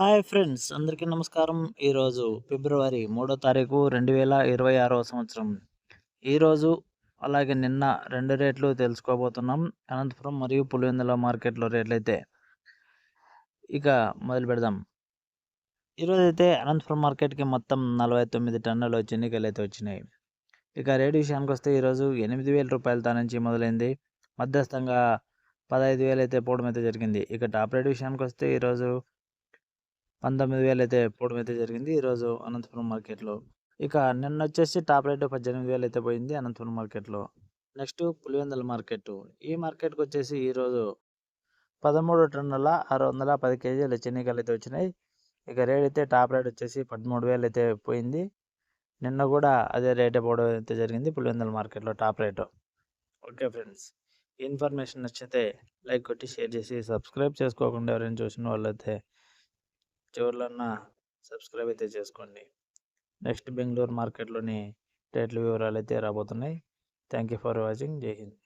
Hi friends అందరికీ నమస్కారం. ఈరోజు ఫిబ్రవరి మూడో తారీఖు రెండు వేల ఇరవై ఆరవ సంవత్సరం. ఈరోజు అలాగే నిన్న రెండు రేట్లు తెలుసుకోబోతున్నాం. అనంతపురం మరియు పులివెందుల మార్కెట్లో రేట్లు అయితే ఇక మొదలు పెడదాం. ఈరోజు అయితే అనంతపురం మార్కెట్కి మొత్తం నలభై తొమ్మిది టన్నులు ఎన్నికలు అయితే వచ్చినాయి. ఇక రేటు విషయానికి వస్తే ఈరోజు ఎనిమిది వేల రూపాయలతో నుంచి మొదలైంది. మధ్యస్థంగా పదహైదు వేలు అయితే పోవడం అయితే జరిగింది. ఇక టాప్ రేట్ విషయానికి వస్తే ఈరోజు పంతొమ్మిది వేలు అయితే పోవడం అయితే జరిగింది. ఈరోజు అనంతపురం మార్కెట్లో. ఇక నిన్న వచ్చేసి టాప్ రేట్ పద్దెనిమిది వేలు అయితే పోయింది అనంతపురం మార్కెట్లో. నెక్స్ట్ పులివెందుల మార్కెట్ ఈ మార్కెట్కి వచ్చేసి ఈరోజు పదమూడు టన్నుల ఆరు వందల పది కేజీలు చెనికాయలు అయితే వచ్చినాయి. ఇక రేట్ అయితే టాప్ రేట్ వచ్చేసి పదమూడు వేలు అయితే పోయింది. నిన్న కూడా అదే రేటే పోవడం అయితే జరిగింది పులివెందుల మార్కెట్లో top rate. Okay friends information నచ్చితే లైక్ కొట్టి షేర్ చేసి సబ్స్క్రైబ్ చేసుకోకుండా ఎవరైనా చూసిన వాళ్ళైతే చివరిలో సబ్స్క్రైబ్ అయితే చేసుకోండి. నెక్స్ట్ బెంగళూరు మార్కెట్లోని రేట్ల వివరాలు అయితే రాబోతున్నాయి. Thank you for watching. Jai Hind.